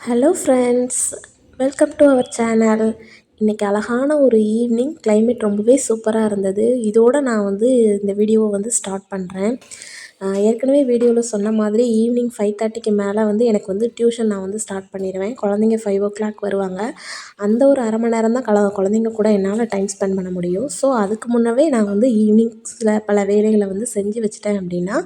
Hello friends welcome to our channel இன்றைக்கி அழகான ஒரு ஈவினிங் கிளைமேட் ரொம்பவே சூப்பராக இருந்தது. இதோடு நான் வந்து இந்த வீடியோவை வந்து ஸ்டார்ட் பண்ணுறேன் ஏற்கனவே வீடியோவில் சொன்ன மாதிரி ஈவினிங் ஃபைவ் தேர்ட்டிக்கு மேலே வந்து எனக்கு வந்து டியூஷன் நான் வந்து ஸ்டார்ட் பண்ணிடுவேன் குழந்தைங்க ஃபைவ் ஓ கிளாக் வருவாங்க. அந்த ஒரு அரை மணி நேரம் தான் கல குழந்தைங்க கூட என்னால் டைம் ஸ்பெண்ட் பண்ண முடியும். ஸோ அதுக்கு முன்னவே நான் வந்து ஈவினிங் சில பல வேலைகளை வந்து செஞ்சு வச்சுட்டேன் அப்படின்னா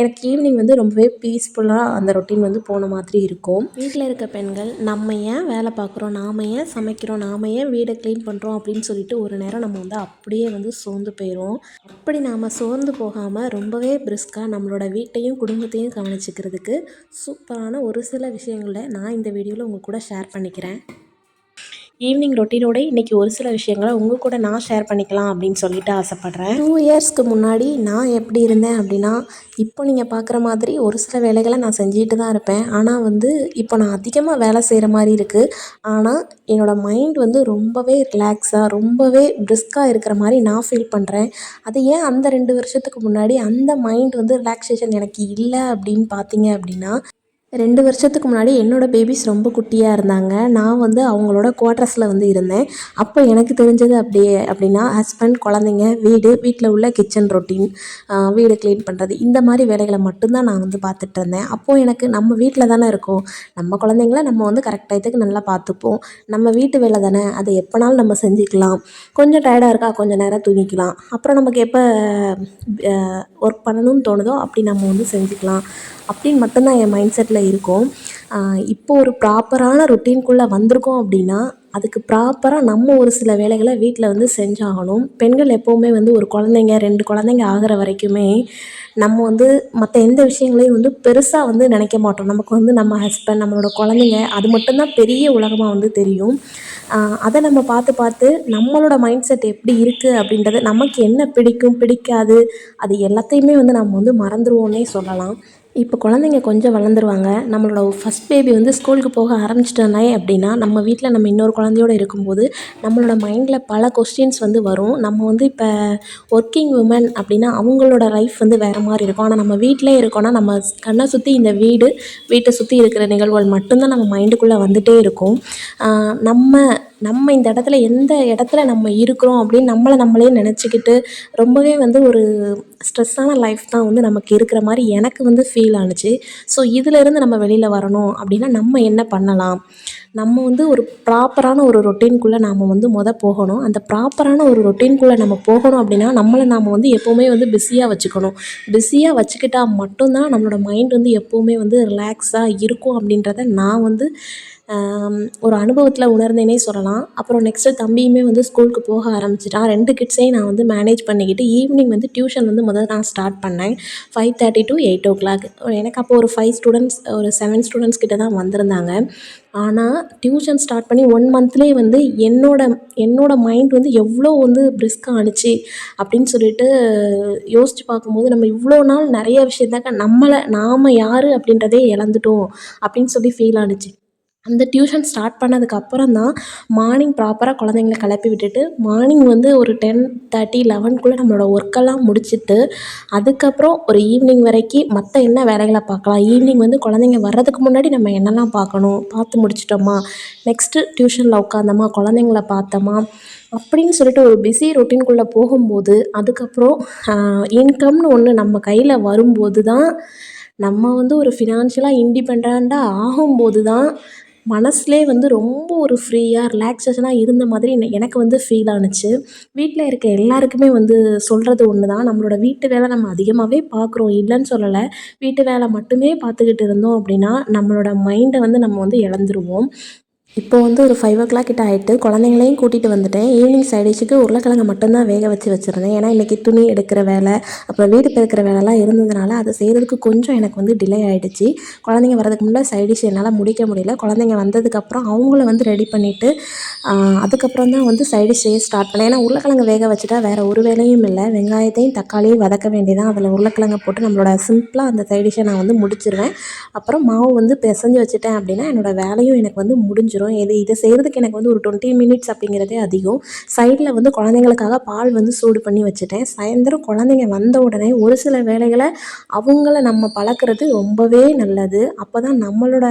எனக்கு ஈவினிங் வந்து ரொம்பவே பீஸ்ஃபுல்லாக அந்த ரொட்டீன் வந்து போன மாதிரி இருக்கும். வீட்டில் இருக்க பெண்கள் நம்ம ஏன் வேலை பார்க்குறோம்? நாம் ஏன் சமைக்கிறோம்? நாம் ஏன் வீடை க்ளீன் பண்ணுறோம் அப்படின்னு சொல்லிட்டு ஒரு நேரம் நம்ம வந்து அப்படியே வந்து சோர்ந்து போயிடும் அப்படி நாம் சோர்ந்து போகாமல் ரொம்பவே பிரிஸ்காக நம்மளோட வீட்டையும் குடும்பத்தையும் கவனிச்சுக்கிறதுக்கு சூப்பரான ஒரு சில விஷயங்களை நான் இந்த வீடியோவில் உங்கள் கூட ஷேர் பண்ணிக்கிறேன். ஈவினிங் ரொட்டீனோட இன்றைக்கி ஒரு சில விஷயங்களை உங்கள் கூட நான் ஷேர் பண்ணிக்கலாம் அப்படின்னு சொல்லிட்டு ஆசைப்பட்றேன். டூ இயர்ஸ்க்கு முன்னாடி நான் எப்படி இருந்தேன் அப்படின்னா இப்போ நீங்கள் பார்க்குற மாதிரி ஒரு சில வேலைகளை நான் செஞ்சுட்டு தான் இருப்பேன். ஆனால் வந்து இப்போ நான் அதிகமாக வேலை செய்கிற மாதிரி இருக்குது ஆனால் என்னோடய மைண்ட் வந்து ரொம்பவே ரிலாக்ஸாக ரொம்பவே பிரிஸ்காக இருக்கிற மாதிரி நான் ஃபீல் பண்ணுறேன் அது ஏன் அந்த ரெண்டு வருஷத்துக்கு முன்னாடி அந்த மைண்ட் வந்து ரிலாக்ஸேஷன் எனக்கு இல்லை அப்படின்னு பார்த்தீங்க அப்படின்னா ரெண்டு வருஷத்துக்கு முன்னாடி என்னோடய பேபிஸ் ரொம்ப குட்டியாக இருந்தாங்க. நான் வந்து அவங்களோட குவார்ட்டர்ஸில் வந்து இருந்தேன். அப்போ எனக்கு தெரிஞ்சது அப்படியே அப்படின்னா ஹஸ்பண்ட் குழந்தைங்க வீடு வீட்டில் உள்ள கிச்சன் ரொட்டீன் வீடு க்ளீன் பண்ணுறது இந்த மாதிரி வேலைகளை மட்டும்தான் நான் வந்து பார்த்துட்டு இருந்தேன். அப்போது எனக்கு நம்ம வீட்டில் தானே இருக்கோம். நம்ம குழந்தைங்கள நம்ம வந்து கரெக்ட் டயத்துக்கு நல்லா பார்த்துப்போம். நம்ம வீட்டு வேலை தானே அதை எப்போனாலும் நம்ம செஞ்சுக்கலாம். கொஞ்சம் டயர்டாக இருக்கா கொஞ்சம் நேரம் தூங்கிக்கலாம். அப்புறம் நமக்கு எப்போ ஒர்க் பண்ணணும்னு தோணுதோ அப்படி நம்ம வந்து செஞ்சுக்கலாம். அப்படின்னு மட்டும்தான் என் மைண்ட் செட்டில் இருக்கும். இப்போ ஒரு ப்ராப்பரான ரொட்டீன்குள்ளே வந்திருக்கோம் அப்படின்னா அதுக்கு ப்ராப்பராக நம்ம ஒரு சில வேலைகளை வீட்டில் வந்து செஞ்சாகணும். பெண்கள் எப்போவுமே வந்து ஒரு குழந்தைங்க ரெண்டு குழந்தைங்க ஆகிற வரைக்குமே நம்ம வந்து மற்ற எந்த விஷயங்களையும் வந்து பெருசாக வந்து நினைக்க மாட்டோம். நமக்கு வந்து நம்ம ஹஸ்பண்ட் நம்மளோட குழந்தைங்க அது மட்டும்தான் பெரிய உலகமாக வந்து தெரியும். அதை நம்ம பார்த்து பார்த்து நம்மளோட மைண்ட் செட் எப்படி இருக்குது அப்படின்றது நமக்கு என்ன பிடிக்கும் பிடிக்காது அது எல்லாத்தையுமே வந்து நம்ம வந்து மறந்துடுவோன்னே சொல்லலாம். இப்போ குழந்தைங்க கொஞ்சம் வளர்ந்துருவாங்க. நம்மளோட ஃபஸ்ட் பேபி வந்து ஸ்கூலுக்கு போக ஆரம்பிச்சிட்டோன்னே அப்படின்னா நம்ம வீட்டில் நம்ம இன்னொரு குழந்தையோட இருக்கும்போது நம்மளோட மைண்டில் பல கொஸ்டின்ஸ் வந்து வரும். நம்ம வந்து இப்போ ஒர்க்கிங் உமன் அப்படின்னா அவங்களோட லைஃப் வந்து வேறு மாதிரி இருக்கும். ஆனால் நம்ம வீட்டிலே இருக்கோன்னா நம்ம கண்ணை சுற்றி இந்த வீடு வீட்டை சுற்றி இருக்கிற நிகழ்வுகள் மட்டும்தான் நம்ம மைண்டுக்குள்ளே வந்துகிட்டே இருக்கும். நம்ம நம்ம இந்த இடத்துல எந்த இடத்துல நம்ம இருக்கிறோம் அப்படின்னு நம்மளை நம்மளே நினச்சிக்கிட்டு ரொம்பவே வந்து ஒரு ஸ்ட்ரெஸ்ஸான லைஃப் தான் வந்து நமக்கு இருக்கிற மாதிரி எனக்கு வந்து ஃபீல் ஆணுச்சு ஸோ இதிலேருந்து நம்ம வெளியில் வரணும் அப்படின்னா நம்ம என்ன பண்ணலாம்? நம்ம வந்து ஒரு ப்ராப்பரான ஒரு ரொட்டீன்குள்ளே நாம் வந்து மொதல் போகணும். அந்த ப்ராப்பரான ஒரு ரொட்டீன்குள்ளே நம்ம போகணும் அப்படின்னா நம்மளை நாம் வந்து எப்போவுமே வந்து பிஸியாக வச்சுக்கணும். பிஸியாக வச்சுக்கிட்டால் மட்டும்தான் நம்மளோட மைண்ட் வந்து எப்போவுமே வந்து ரிலாக்ஸாக இருக்கும் அப்படின்றத நான் வந்து ஒரு அனுபவத்தில் உணர்ந்தேனே சொல்லலாம். அப்புறம் நெக்ஸ்ட்டு தம்பியுமே வந்து ஸ்கூலுக்கு போக ஆரம்பிச்சிட்டான். ரெண்டு கிட்ஸையும் நான் வந்து மேனேஜ் பண்ணிக்கிட்டு ஈவினிங் வந்து டியூஷன் வந்து முதல்ல நான் ஸ்டார்ட் பண்ணேன். Five thirty to eight o'clock எனக்கு அப்போ ஒரு ஃபைவ் ஸ்டூடெண்ட்ஸ் ஒரு செவன் ஸ்டூடெண்ட்ஸ் கிட்ட தான் வந்திருந்தாங்க. ஆனால் டியூஷன் ஸ்டார்ட் பண்ணி ஒன் மந்த்லேயே வந்து என்னோட என்னோட மைண்ட் வந்து எவ்வளோ வந்து பிரிஸ்காக ஆணுச்சு அப்படின்னு சொல்லிட்டு யோசித்து பார்க்கும்போது நம்ம இவ்வளோ நாள் நிறைய விஷயத்தாக்க நம்மளை நாம் யார் அப்படின்றதே இழந்துட்டோம் அப்படின்னு சொல்லி ஃபீல் ஆணுச்சு. அந்த டியூஷன் ஸ்டார்ட் பண்ணதுக்கப்புறம் தான் மார்னிங் ப்ராப்பராக குழந்தைங்கள கிளப்பி விட்டுட்டு மார்னிங் வந்து ஒரு டென் தேர்ட்டி லெவன்குள்ளே நம்மளோட ஒர்க்கெல்லாம் முடிச்சுட்டு அதுக்கப்புறம் ஒரு ஈவினிங் வரைக்கும் மற்ற என்ன வேலைகளை பார்க்கலாம். ஈவினிங் வந்து குழந்தைங்க வர்றதுக்கு முன்னாடி நம்ம என்னெல்லாம் பார்க்கணும்? பார்த்து முடிச்சிட்டோமா? நெக்ஸ்ட்டு டியூஷனில் உட்காந்தோமா குழந்தைங்கள பார்த்தோமா? அப்படின்னு சொல்லிட்டு ஒரு பிஸி ரொட்டீன்குள்ளே போகும்போது அதுக்கப்புறம் இன்கம்னு ஒன்று நம்ம கையில் வரும்போது தான் நம்ம வந்து ஒரு ஃபினான்ஷியலாக இண்டிபெண்ட்டாக ஆகும்போது தான் மனசுலே வந்து ரொம்ப ஒரு ஃப்ரீயாக ரிலாக்ஸேஷனாக இருந்த மாதிரி எனக்கு வந்து ஃபீல் ஆணுச்சு வீட்டில் இருக்க எல்லாருக்குமே வந்து சொல்கிறது ஒன்று தான் நம்மளோட வீட்டு வேலை நம்ம அதிகமாகவே பார்க்குறோம் இல்லைன்னு சொல்லலை. வீட்டு வேலை மட்டுமே பார்த்துக்கிட்டு இருந்தோம் அப்படின்னா நம்மளோட மைண்டை வந்து நம்ம வந்து இழந்துருவோம். இப்போ வந்து ஒரு ஃபைவ் ஓ கிளாக் கிட்ட ஆகிட்டு குழந்தைங்களையும் கூட்டிகிட்டு வந்துட்டேன். ஈவினிங் சைட் டிஷ்ஷுக்கு உருளைக்கிழங்கு மட்டும்தான் வேக வச்சு வச்சுருந்தேன். ஏன்னா இன்றைக்கி துணி எடுக்கிற வேலை அப்புறம் வீடு பெருக்கிற வேலைலாம் இருந்ததுனால அதை செய்கிறதுக்கு கொஞ்சம் எனக்கு வந்து டிலே ஆகிடுச்சு குழந்தைங்க வரதுக்கு முன்னாடி சைட் டிஷ் என்னால் முடிக்க முடியல. குழந்தைங்க வந்ததுக்கப்புறம் அவங்கள வந்து ரெடி பண்ணிவிட்டு அதுக்கப்புறம் தான் வந்து சைட் செய்ய ஸ்டார்ட் பண்ணேன். ஏன்னா உருளைக்கிழங்கு வேக வச்சுட்டா வேறு ஒரு வேலையும் இல்லை. வெங்காயத்தையும் தக்காளியும் வதக்க வேண்டியதான் அதில் உருளைக்கிழங்கு போட்டு நம்மளோட சிம்பிளாக அந்த சைட் டிஷ்ஷை நான் வந்து முடிச்சிருவேன். அப்புறம் மாவு வந்து பிசைஞ்சு வச்சுட்டேன் அப்படின்னா என்னோடய வேலையும் எனக்கு வந்து முடிஞ்சிடும் முடிஞ்சிடும் இது இதை செய்கிறதுக்கு எனக்கு வந்து ஒரு டுவெண்ட்டி மினிட்ஸ் அப்படிங்கிறதே அதிகம். சைடில் வந்து குழந்தைங்களுக்காக பால் வந்து சூடு பண்ணி வச்சுட்டேன். சாயந்தரம் குழந்தைங்க வந்த உடனே ஒரு சில வேலைகளை அவங்கள நம்ம பழக்கிறது ரொம்பவே நல்லது. அப்போ தான் நம்மளோட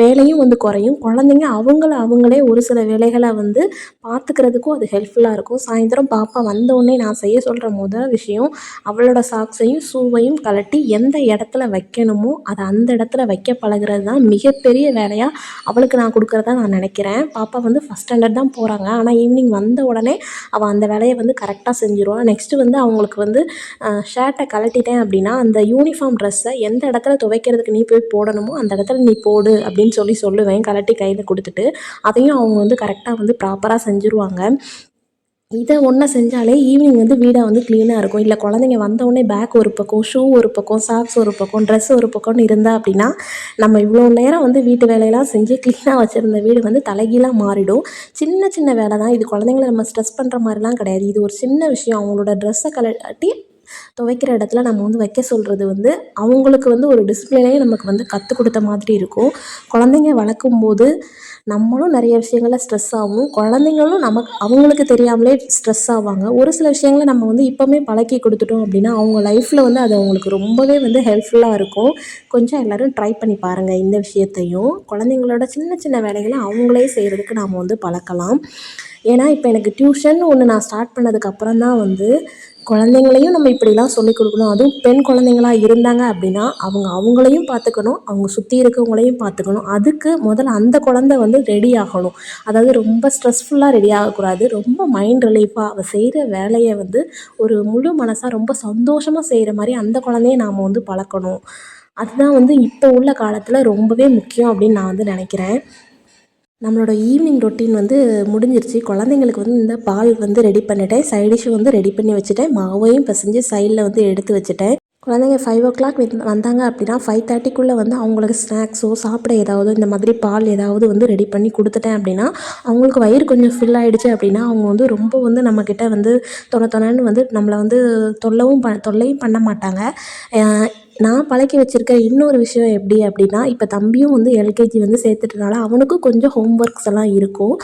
வேலையும் வந்து குறையும். குழந்தைங்க அவங்கள அவங்களே ஒரு சில வேலைகளை வந்து பார்த்துக்கிறதுக்கும் அது ஹெல்ப்ஃபுல்லாக இருக்கும். சாயந்தரம் பாப்பா வந்தோடனே நான் செய்ய சொல்கிற முதல் விஷயம் அவளோட சாக்ஸையும் ஷூவையும் கழட்டி எந்த இடத்துல வைக்கணுமோ அதை அந்த இடத்துல வைக்க பழகுறது தான் மிகப்பெரிய வேலையாக அவளுக்கு நான் தான் நான் நினைக்கிறேன். பாப்பா வந்து ஃபஸ்ட் ஸ்டாண்டர்ட் தான் போகிறாங்க ஆனால் ஈவினிங் வந்த உடனே அவள் அந்த வேலையை வந்து கரெக்டாக செஞ்சுருவாள் நெக்ஸ்ட்டு வந்து அவங்களுக்கு வந்து ஷர்ட்டை கழட்டிட்டேன் அப்படின்னா அந்த யூனிஃபார்ம் ட்ரெஸ்ஸை எந்த இடத்துல துவைக்கிறதுக்கு நீ போய் போடணுமோ அந்த இடத்துல நீ போடு அப்படின்னு சொல்லி சொல்லுவேன். கழட்டி கையில் கொடுத்துட்டு அதையும் அவங்க வந்து கரெக்டாக வந்து ப்ராப்பராக செஞ்சுருவாங்க. இதை ஒன்றா செஞ்சாலே ஈவினிங் வந்து வீடாக வந்து க்ளீனாக இருக்கும். இல்லை குழந்தைங்க வந்தவுடனே பேக் ஒரு பக்கம் ஷூ ஒரு பக்கம் சாக்ஸ் ஒரு பக்கம் ட்ரெஸ் ஒரு பக்கம்னு இருந்தால் அப்படின்னா நம்ம இவ்வளோ நேரம் வந்து வீட்டு வேலையெல்லாம் செஞ்சு க்ளீனாக வச்சுருந்த வீடு வந்து தலைகீழாக மாறிடும். சின்ன சின்ன வேலை தான் இது குழந்தைங்கள நம்ம ஸ்ட்ரெஸ் பண்ணுற மாதிரிலாம் கிடையாது. இது ஒரு சின்ன விஷயம். அவங்களோட ட்ரெஸ்ஸை கலட்டி துவைக்கிற இடத்துல நம்ம வந்து வைக்க சொல்கிறது வந்து அவங்களுக்கு வந்து ஒரு டிசிப்ளினையும் நமக்கு வந்து கற்றுக் கொடுத்த மாதிரி இருக்கும். குழந்தைங்க வளர்க்கும் போது நம்மளும் நிறைய விஷயங்களில் ஸ்ட்ரெஸ் ஆகும். குழந்தைங்களும் நமக்கு அவங்களுக்கு தெரியாமலே ஸ்ட்ரெஸ் ஆவாங்க. ஒரு சில விஷயங்களை நம்ம வந்து இப்போவுமே பழக்கி கொடுத்துட்டோம் அப்படின்னா அவங்க லைஃப்பில் வந்து அது அவங்களுக்கு ரொம்பவே வந்து ஹெல்ப்ஃபுல்லாக இருக்கும். கொஞ்சம் எல்லோரும் ட்ரை பண்ணி பாருங்கள் இந்த விஷயத்தையும். குழந்தைங்களோட சின்ன சின்ன வேலைகளை அவங்களே செய்கிறதுக்கு நாம் வந்து பழக்கலாம். ஏன்னா இப்போ எனக்கு டியூஷன் ஒன்று நான் ஸ்டார்ட் பண்ணதுக்கப்புறம் தான் வந்து குழந்தைங்களையும் நம்ம இப்படிலாம் சொல்லிக் கொடுக்கணும். அதுவும் பெண் குழந்தைங்களா இருந்தாங்க அப்படின்னா அவங்க அவங்களையும் பார்த்துக்கணும். அவங்க சுற்றி இருக்கவங்களையும் பார்த்துக்கணும். அதுக்கு முதல்ல அந்த குழந்த வந்து ரெடி ஆகணும். அதாவது ரொம்ப ஸ்ட்ரெஸ்ஃபுல்லாக ரெடி ஆகக்கூடாது. ரொம்ப மைண்ட் ரிலீஃபாக அவள் செய்கிற வேலையை வந்து ஒரு முழு மனசாக ரொம்ப சந்தோஷமாக செய்கிற மாதிரி அந்த குழந்தைய நாம் வந்து பழக்கணும். அதுதான் வந்து இப்போ உள்ள காலத்தில் ரொம்பவே முக்கியம் அப்படின்னு நான் வந்து நினைக்கிறேன். நம்மளோட ஈவினிங் ரொட்டீன் வந்து முடிஞ்சிருச்சு. குழந்தைங்களுக்கு வந்து இந்த பால் வந்து ரெடி பண்ணிட்டேன். சைட் வந்து ரெடி பண்ணி வச்சுட்டேன். மாவையும் பிசைஞ்சு சைடில் வந்து எடுத்து வச்சுட்டேன். குழந்தைங்க ஃபைவ் ஓ கிளாக் வந்தாங்க அப்படின்னா ஃபைவ் தேர்ட்டிக்குள்ளே வந்து அவங்களுக்கு ஸ்நாக்ஸோ சாப்பிட ஏதாவது இந்த மாதிரி பால் ஏதாவது வந்து ரெடி பண்ணி கொடுத்துட்டேன் அப்படின்னா அவங்களுக்கு வயிறு கொஞ்சம் ஃபில் ஆகிடுச்சு அப்படின்னா அவங்க வந்து ரொம்ப வந்து நம்மக்கிட்ட வந்து தொண தொணன்னு வந்து நம்மளை வந்து தொல்லவும் ப தொல்லையும் பண்ண மாட்டாங்க. நான் பழக்கி வச்சுருக்க இன்னொரு விஷயம் எப்படி அப்படின்னா இப்போ தம்பியும் வந்து எல்கேஜி வந்து சேர்த்துட்டனால அவனுக்கும் கொஞ்சம் ஹோம் ஒர்க்ஸ் எல்லாம் இருக்கும்.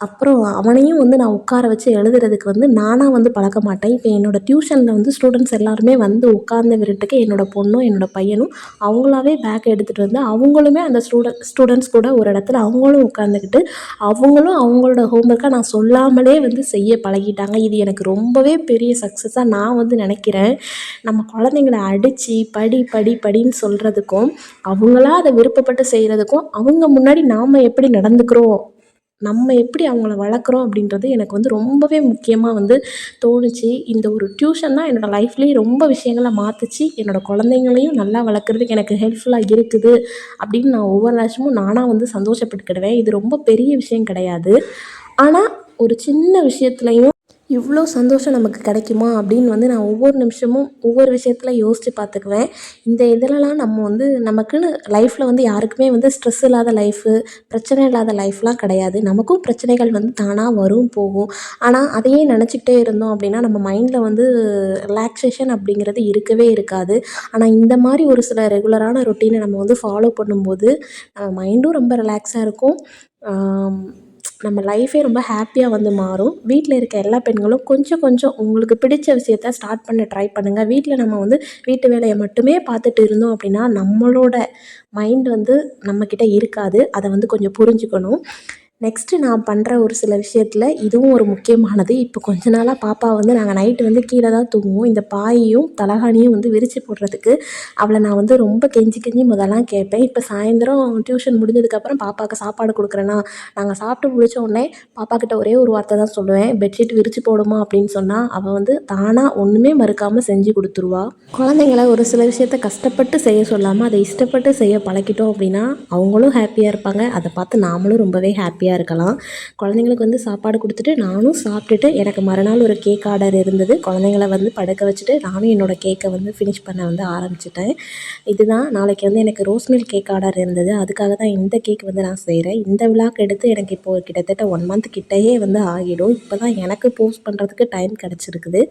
அப்புறம் அவனையும் வந்து நான் உட்கார வச்சு எழுதுறதுக்கு வந்து நானாக வந்து பழக்க மாட்டேன். இப்போ என்னோடய டியூஷனில் வந்து ஸ்டூடெண்ட்ஸ் எல்லாருமே வந்து உட்கார்ந்த விருட்டுக்கு என்னோடய பொண்ணும் என்னோடய பையனும் அவங்களாவே பேக் எடுத்துகிட்டு வந்து அவங்களுமே அந்த ஸ்டூடெண்ட் ஸ்டூடெண்ட்ஸ் கூட ஒரு இடத்துல அவங்களும் உட்காந்துக்கிட்டு அவங்களும் அவங்களோட ஹோம்ஒர்க்காக நான் சொல்லாமலே வந்து செய்ய பழகிட்டாங்க. இது எனக்கு ரொம்பவே பெரிய சக்ஸஸாக நான் வந்து நினைக்கிறேன். நம்ம குழந்தைங்கள அடித்து படி படி படின்னு சொல்கிறதுக்கும் அவங்களா அதை விருப்பப்பட்டு செய்கிறதுக்கும் அவங்க முன்னாடி நாம் எப்படி நடந்துக்கிறோம் நம்ம எப்படி அவங்கள வளர்க்குறோம் அப்படின்றது எனக்கு வந்து ரொம்பவே முக்கியமாக வந்து தோணுச்சு. இந்த ஒரு டியூஷன் தான் என்னோடய லைஃப்லேயே ரொம்ப விஷயங்களை மாற்றுச்சு என்னோடய குழந்தைங்களையும் நல்லா வளர்க்குறதுக்கு எனக்கு ஹெல்ப்ஃபுல்லாக இருக்குது அப்படின்னு நான் ஒவ்வொரு வருஷமும் நானாக வந்து சந்தோஷப்பட்டுக்கிடுவேன். இது ரொம்ப பெரிய விஷயம் கிடையாது. ஆனால் ஒரு சின்ன விஷயத்துலையும் இவ்வளோ சந்தோஷம் நமக்கு கிடைக்குமா அப்படின்னு வந்து நான் ஒவ்வொரு நிமிஷமும் ஒவ்வொரு விஷயத்தில் யோசித்து பார்த்துக்குவேன். இந்த இதிலலாம் நம்ம வந்து நமக்குன்னு லைஃப்பில் வந்து யாருக்குமே வந்து ஸ்ட்ரெஸ் இல்லாத லைஃபு பிரச்சனை இல்லாத லைஃப்லாம் கிடையாது. நமக்கும் பிரச்சனைகள் வந்து தானாக வரும் போகும். ஆனால் அதையே நினச்சிக்கிட்டே இருந்தோம் அப்படின்னா நம்ம மைண்டில் வந்து ரிலாக்ஸேஷன் அப்படிங்கிறது இருக்கவே இருக்காது. ஆனால் இந்த மாதிரி ஒரு சில ரெகுலரான ரொட்டீனை நம்ம வந்து ஃபாலோ பண்ணும்போது நம்ம மைண்டும் ரொம்ப ரிலாக்ஸாக இருக்கும். நம்ம லைஃபே ரொம்ப ஹாப்பியாக வந்து மாறும். வீட்டில் இருக்க எல்லா பெண்களும் கொஞ்சம் கொஞ்சம் உங்களுக்கு பிடிச்ச விஷயத்த ஸ்டார்ட் பண்ண ட்ரை பண்ணுங்கள் வீட்டில் நம்ம வந்து வீட்டு வேலையை மட்டுமே பார்த்துட்டு இருந்தோம் அப்படின்னா நம்மளோட மைண்ட் வந்து நம்மக்கிட்ட இருக்காது. அதை வந்து கொஞ்சம் புரிஞ்சுக்கணும். நெக்ஸ்ட்டு நான் பண்ணுற ஒரு சில விஷயத்தில் இதுவும் ஒரு முக்கியமானது. இப்போ கொஞ்ச நாளாக பாப்பா வந்து நாங்கள் நைட்டு வந்து கீழே தான் தூங்குவோம். இந்த பாயையும் தலகாணியும் வந்து விரித்து போடுறதுக்கு அவளை நான் வந்து ரொம்ப கெஞ்சி கெஞ்சி முதலாம் கேட்பேன். இப்போ சாயந்தரம் டியூஷன் முடிஞ்சதுக்கப்புறம் பாப்பாவுக்கு சாப்பாடு கொடுக்குறேன்னா நாங்கள் சாப்பிட்டு முடிச்ச உடனே பாப்பாக்கிட்ட ஒரே ஒரு வார்த்தை தான் சொல்லுவேன். பெட்ஷீட் விரித்து போடுமா? அப்படின்னு சொன்னால் அவள் வந்து தானாக ஒன்றுமே மறுக்காமல் செஞ்சு கொடுத்துருவா. குழந்தைங்கள ஒரு சில விஷயத்த கஷ்டப்பட்டு செய்ய சொல்லாமல் அதை இஷ்டப்பட்டு செய்ய பழக்கிட்டோம் அப்படின்னா அவங்களும் ஹாப்பியாக இருப்பாங்க. அதை பார்த்து நாமளும் ரொம்பவே ஹாப்பியாக ஹாப்பியாக இருக்கலாம். குழந்தைங்களுக்கு வந்து சாப்பாடு கொடுத்துட்டு நானும் சாப்பிட்டுட்டு எனக்கு மறுநாள் ஒரு கேக் ஆர்டர் இருந்தது. குழந்தைங்கள வந்து படுக்க வச்சுட்டு நானும் என்னோடய கேக்கை வந்து ஃபினிஷ் பண்ண வந்து ஆரம்பிச்சிட்டேன். இதுதான் நாளைக்கு வந்து எனக்கு ரோஸ் மில்க் கேக் ஆர்டர் இருந்தது. அதுக்காக தான் இந்த கேக் வந்து நான் செய்கிறேன் இந்த விழாக்கு எடுத்து எனக்கு இப்போது கிட்டத்தட்ட ஒன் மந்த் கிட்டேயே வந்து ஆகிடும். இப்போ தான் எனக்கு போஸ்ட் பண்ணுறதுக்கு டைம் கிடச்சிருக்குது.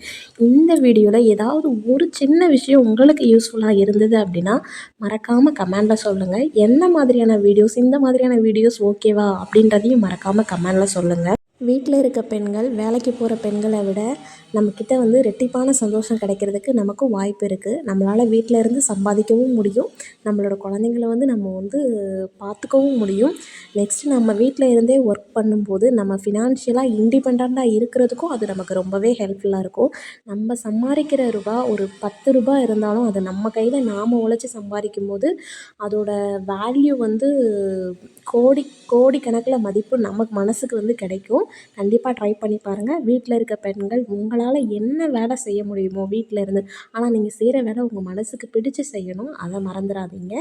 இந்த வீடியோவில் ஏதாவது ஒரு சின்ன விஷயம் உங்களுக்கு யூஸ்ஃபுல்லாக இருந்தது அப்படின்னா மறக்காமல் கமெண்டில் சொல்லுங்கள் என்ன மாதிரியான வீடியோஸ் இந்த மாதிரியான வீடியோஸ் ஓகேவா அப்படின்றதையும் மறக்காமல் கமெண்டில் சொல்லுங்கள் வீட்டில் இருக்க பெண்கள் வேலைக்கு போகிற பெண்களை விட நம்மக்கிட்ட வந்து ரெட்டிப்பான சந்தோஷம் கிடைக்கிறதுக்கு நமக்கும் வாய்ப்பு இருக்குது நம்மளால் வீட்டில் இருந்து சம்பாதிக்கவும் முடியும். நம்மளோட குழந்தைங்கள வந்து நம்ம வந்து பார்த்துக்கவும் முடியும். நெக்ஸ்ட்டு நம்ம வீட்டில் இருந்தே ஒர்க் பண்ணும்போது நம்ம ஃபினான்ஷியலாக இண்டிபெண்ட்டாக இருக்கிறதுக்கும் அது நமக்கு ரொம்பவே ஹெல்ப்ஃபுல்லாக இருக்கும். நம்ம சம்பாதிக்கிற ரூபா ஒரு பத்து ரூபா இருந்தாலும் அது நம்ம கையில் நாம் உழைச்சி சம்பாதிக்கும் போது அதோட வேல்யூ வந்து கோடி கோடி கணக்கில் மதிப்பு நமக்கு மனசுக்கு வந்து கிடைக்கும். கண்டிப்பாக ட்ரை பண்ணி பாருங்கள் வீட்டில் இருக்க பெண்கள் உங்களால் என்ன வேலை செய்ய முடியுமோ வீட்டில் இருந்து. ஆனால் நீங்கள் செய்கிற வேலை உங்கள் மனதுக்கு பிடிச்சு செய்யணும். அதை மறந்துடாதீங்க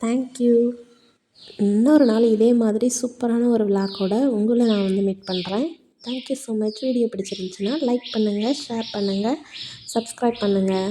தேங்க்யூ இன்னொரு நாள் இதே மாதிரி சூப்பரான ஒரு விழாக்கோட உங்களை நான் வந்து மீட் பண்ணுறேன் thank you so much video பிடிச்சிருந்துச்சுன்னா லைக் பண்ணுங்கள் ஷேர் பண்ணுங்கள் சப்ஸ்கிரைப் பண்ணுங்கள்